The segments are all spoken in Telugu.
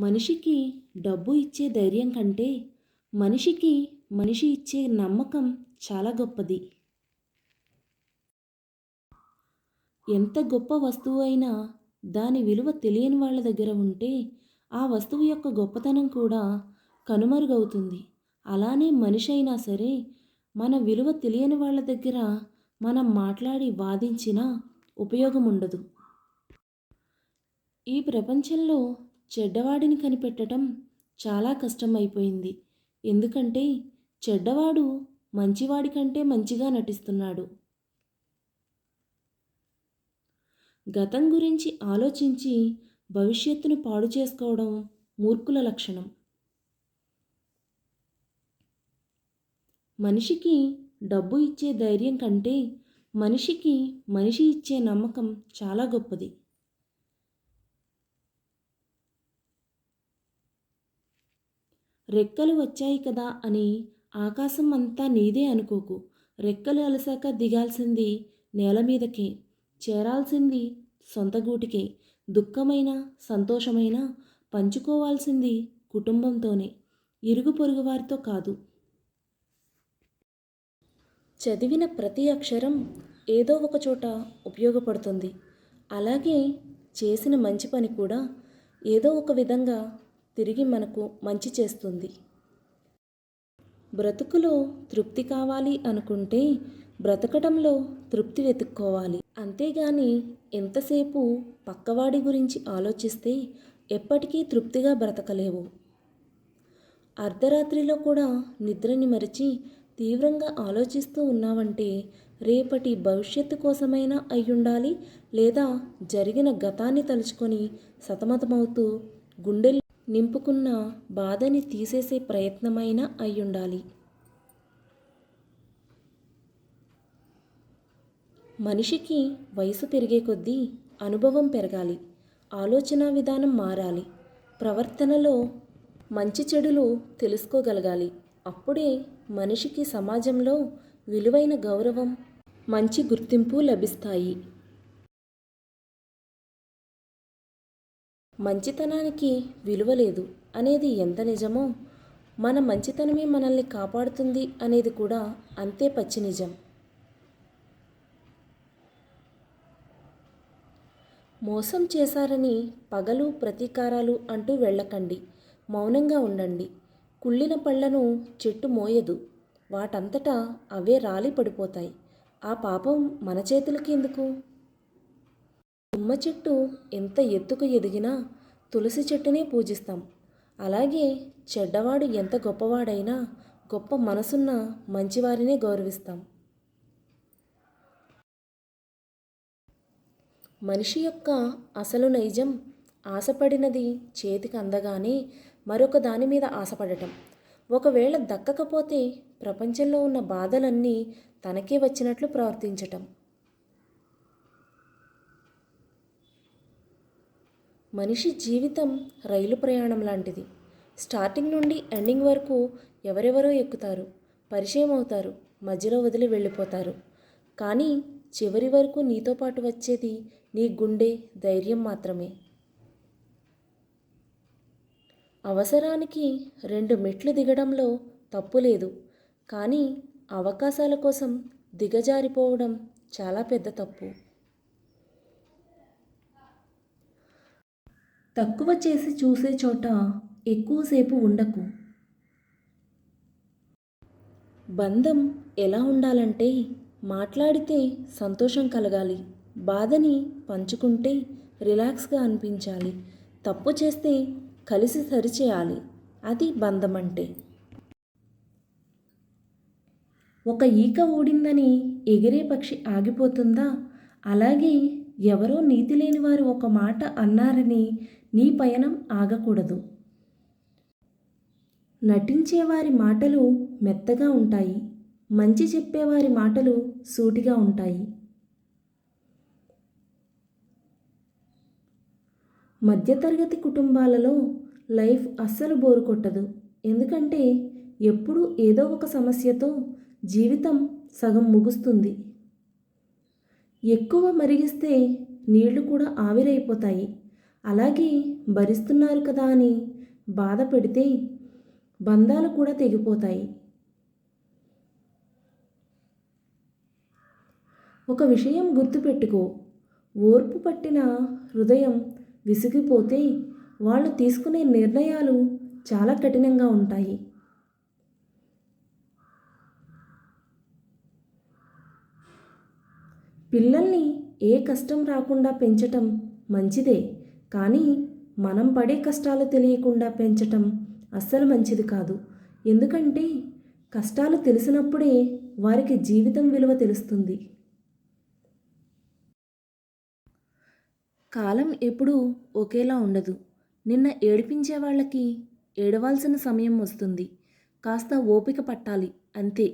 మనిషికి డబ్బు ఇచ్చే ధైర్యం కంటే మనిషికి మనిషి ఇచ్చే నమ్మకం చాలా గొప్పది. ఎంత గొప్ప వస్తువు అయినా దాని విలువ తెలియని వాళ్ళ దగ్గర ఉంటే ఆ వస్తువు యొక్క గొప్పతనం కూడా కనుమరుగవుతుంది. అలానే మనిషి అయినా సరే మన విలువ తెలియని వాళ్ళ దగ్గర మనం మాట్లాడి వాదించినా ఉపయోగం ఉండదు ఈ ప్రపంచంలో చెడ్డవాడిని కనిపెట్టడం చాలా కష్టం అయిపోయింది ఎందుకంటే చెడ్డవాడు మంచివాడి కంటే మంచిగా నటిస్తున్నాడు. గతం గురించి ఆలోచించి భవిష్యత్తును పాడు చేసుకోవడం మూర్ఖుల లక్షణం. మనిషికి డబ్బు ఇచ్చే ధైర్యం కంటే మనిషికి మనిషి ఇచ్చే నమ్మకం చాలా గొప్పది. రెక్కలు వచ్చాయి కదా అని ఆకాశం అంతా నీదే అనుకోకు. రెక్కలు అలసాక దిగాల్సింది నేల మీదకే చేరాల్సింది సొంత గూటికే దుఃఖమైన సంతోషమైన పంచుకోవాల్సింది కుటుంబంతోనే ఇరుగు పొరుగు వారితో కాదు. చదివిన ప్రతి అక్షరం ఏదో ఒక చోట ఉపయోగపడుతుంది. అలాగే చేసిన మంచి పని కూడా ఏదో ఒక విధంగా తిరిగి మనకు మంచి చేస్తుంది. బ్రతుకులో తృప్తి కావాలి అనుకుంటే బ్రతకటంలో తృప్తి వెతుక్కోవాలి. అంతేగాని ఎంతసేపు పక్కవాడి గురించి ఆలోచిస్తే ఎప్పటికీ తృప్తిగా బ్రతకలేవు. అర్ధరాత్రిలో కూడా నిద్రని మరిచి తీవ్రంగా ఆలోచిస్తూ ఉన్నావంటే రేపటి భవిష్యత్తు కోసమైనా అయ్యుండాలి లేదా జరిగిన గతాన్ని తలుచుకొని సతమతమవుతూ గుండెలు నింపుకున్న బాధని తీసేసే ప్రయత్నమైనా అయ్యుండాలి. మనిషికి వయసు పెరిగే కొద్దీ అనుభవం పెరగాలి ఆలోచన విధానం మారాలి ప్రవర్తనలో మంచి చెడులు తెలుసుకోగలగాలి. అప్పుడే మనిషికి సమాజంలో విలువైన గౌరవం మంచి గుర్తింపు లభిస్తాయి. మంచితనానికి విలువ లేదు అనేది ఎంత నిజమో మన మంచితనమే మనల్ని కాపాడుతుంది అనేది కూడా అంతే పచ్చి నిజం. మోసం చేశారని పగలు ప్రతీకారాలు అంటూ వెళ్ళకండి మౌనంగా ఉండండి. కుళ్ళిన పళ్ళను చెట్టు మోయదు వాటంతటా అవే రాలి పడిపోతాయి. ఆ పాపం మన చేతులకి ఎందుకు? తుమ్మ చెట్టు ఎంత ఎత్తుకు ఎదిగినా తులసి చెట్టునే పూజిస్తాం. అలాగే చెడ్డవాడు ఎంత గొప్పవాడైనా గొప్ప మనసున్న మంచివారినే గౌరవిస్తాం. మనిషి యొక్క అసలు నైజం ఆశపడినది చేతికి అందగానే మరొక దాని మీద ఆశపడటం. ఒకవేళ దక్కకపోతే ప్రపంచంలో ఉన్న బాధలన్నీ తనకే వచ్చినట్లు ప్రవర్తించటం. మనిషి జీవితం రైలు ప్రయాణం లాంటిది. స్టార్టింగ్ నుండి ఎండింగ్ వరకు ఎవరెవరో ఎక్కుతారు పరిచయం అవుతారు మధ్యలో వదిలి వెళ్ళిపోతారు. కానీ చివరి వరకు నీతో పాటు వచ్చేది నీ గుండె ధైర్యం మాత్రమే. అవసరానికి రెండు మెట్లు దిగడంలో తప్పు లేదు. కానీ అవకాశాల కోసం దిగజారిపోవడం చాలా పెద్ద తప్పు. తక్కువ చేసి చూసే చోట ఎక్కువసేపు ఉండకు. బంధం ఎలా ఉండాలంటే మాట్లాడితే సంతోషం కలగాలి బాధని పంచుకుంటే రిలాక్స్గా అనిపించాలి తప్పు చేస్తే కలిసి సరిచేయాలి అది బంధం అంటే ఒక ఈక ఊడిందని ఎగిరే పక్షి ఆగిపోతుందా? అలాగే ఎవరో నీతి లేని వారు ఒక మాట అన్నారని నీ పయనం ఆగకూడదు. నటించేవారి మాటలు మెత్తగా ఉంటాయి. మంచి చెప్పేవారి మాటలు సూటిగా ఉంటాయి. మధ్యతరగతి కుటుంబాలలో లైఫ్ అస్సలు బోరు కొట్టదు. ఎందుకంటే ఎప్పుడూ ఏదో ఒక సమస్యతో జీవితం సగం ముగుస్తుంది. ఎక్కువ మరిగిస్తే నీళ్ళు కూడా ఆవిరైపోతాయి. అలాగే భరిస్తున్నారు కదా అని బాధ పెడితే బంధాలు కూడా తెగిపోతాయి. ఒక విషయం గుర్తుపెట్టుకో. ఓర్పు పట్టిన హృదయం విసిగిపోతే వాళ్ళు తీసుకునే నిర్ణయాలు చాలా కఠినంగా ఉంటాయి. పిల్లల్ని ఏ కష్టం రాకుండా పెంచటం మంచిదే కానీ మనం పడే కష్టాలు తెలియకుండా పెంచటం అస్సలు మంచిది కాదు. ఎందుకంటే కష్టాలు తెలిసినప్పుడే వారికి జీవితం విలువ తెలుస్తుంది. కాలం ఎప్పుడూ ఒకేలా ఉండదు. నిన్న ఏడిపించే వాళ్ళకి ఏడవాల్సిన సమయం వస్తుంది. కాస్త ఓపిక పట్టాలి అంతే.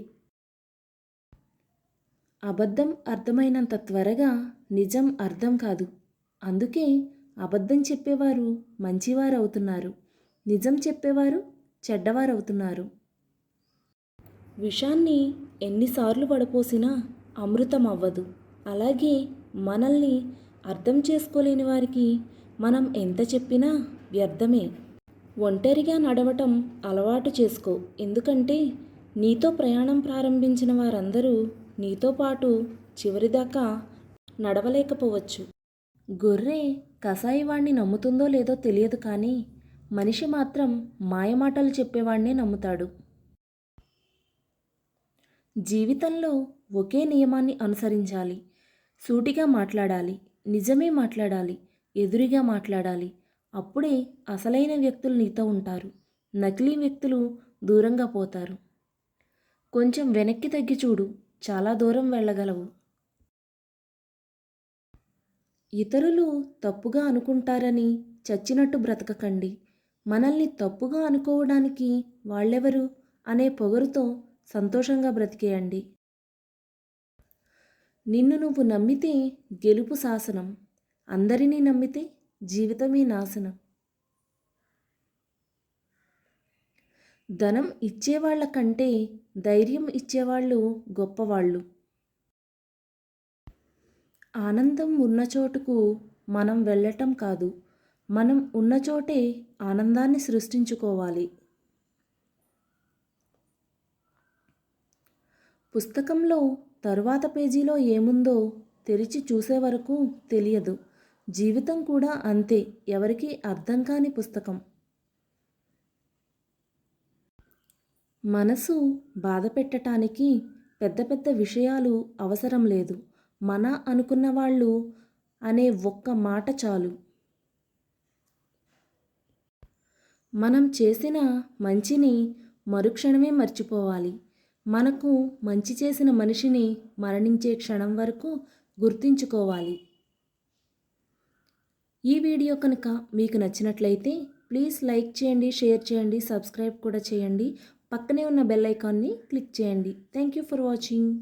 అబద్ధం అర్థమైనంత త్వరగా నిజం అర్థం కాదు. అందుకే అబద్ధం చెప్పేవారు మంచివారు అవుతున్నారు నిజం చెప్పేవారు చెడ్డవారు అవుతున్నారు విషాన్ని ఎన్నిసార్లు పడపోసినా అమృతం అవ్వదు అలాగే మనల్ని అర్థం చేసుకోలేని వారికి మనం ఎంత చెప్పినా వ్యర్థమే. ఒంటరిగా నడవటం అలవాటు చేసుకో. ఎందుకంటే నీతో ప్రయాణం ప్రారంభించిన వారందరూ నీతో పాటు చివరిదాకా నడవలేకపోవచ్చు. గొర్రె కసాయివాణ్ణి నమ్ముతుందో లేదో తెలియదు కానీ మనిషి మాత్రం మాయమాటలు చెప్పేవాడినే నమ్ముతాడు. జీవితంలో ఒకే నియమాన్ని అనుసరించాలి. సూటిగా మాట్లాడాలి నిజమే మాట్లాడాలి ఎదురుగా మాట్లాడాలి. అప్పుడే అసలైన వ్యక్తులు నీతో ఉంటారు. నకిలీ వ్యక్తులు దూరంగా పోతారు. కొంచెం వెనక్కి తగ్గి చూడు. చాలా దూరం వెళ్ళగలవు. ఇతరులు తప్పుగా అనుకుంటారని చచ్చినట్టు బ్రతకకండి. మనల్ని తప్పుగా అనుకోవడానికి వాళ్ళెవరు అనే పొగరుతో సంతోషంగా బ్రతికేయండి. నిన్ను నువ్వు నమ్మితే గెలుపు శాసనం. అందరినీ నమ్మితే జీవితమే నాశనం. ధనం ఇచ్చేవాళ్ళ కంటే ధైర్యం ఇచ్చేవాళ్ళు గొప్పవాళ్ళు. ఆనందం ఉన్న చోటుకు మనం వెళ్ళటం కాదు మనం ఉన్న చోటే ఆనందాన్ని సృష్టించుకోవాలి. పుస్తకంలో తరువాత పేజీలో ఏముందో తెరిచి చూసే వరకు తెలియదు. జీవితం కూడా అంతే ఎవరికీ అర్థం కాని పుస్తకం. మనసు బాధ పెట్టడానికి పెద్ద పెద్ద విషయాలు అవసరం లేదు. మన అనుకున్న వాళ్ళు అనే ఒక్క మాట చాలు. మనం చేసిన మంచిని మరుక్షణమే మర్చిపోవాలి. మనకు మంచి చేసిన మనిషిని మరణించే క్షణం వరకు గుర్తుంచుకోవాలి. ఈ వీడియో కనుక మీకు నచ్చినట్లయితే ప్లీజ్ లైక్ చేయండి షేర్ చేయండి సబ్స్క్రైబ్ కూడా చేయండి. పక్కనే ఉన్న బెల్ ఐకాన్ని క్లిక్ చేయండి. Thank you for watching.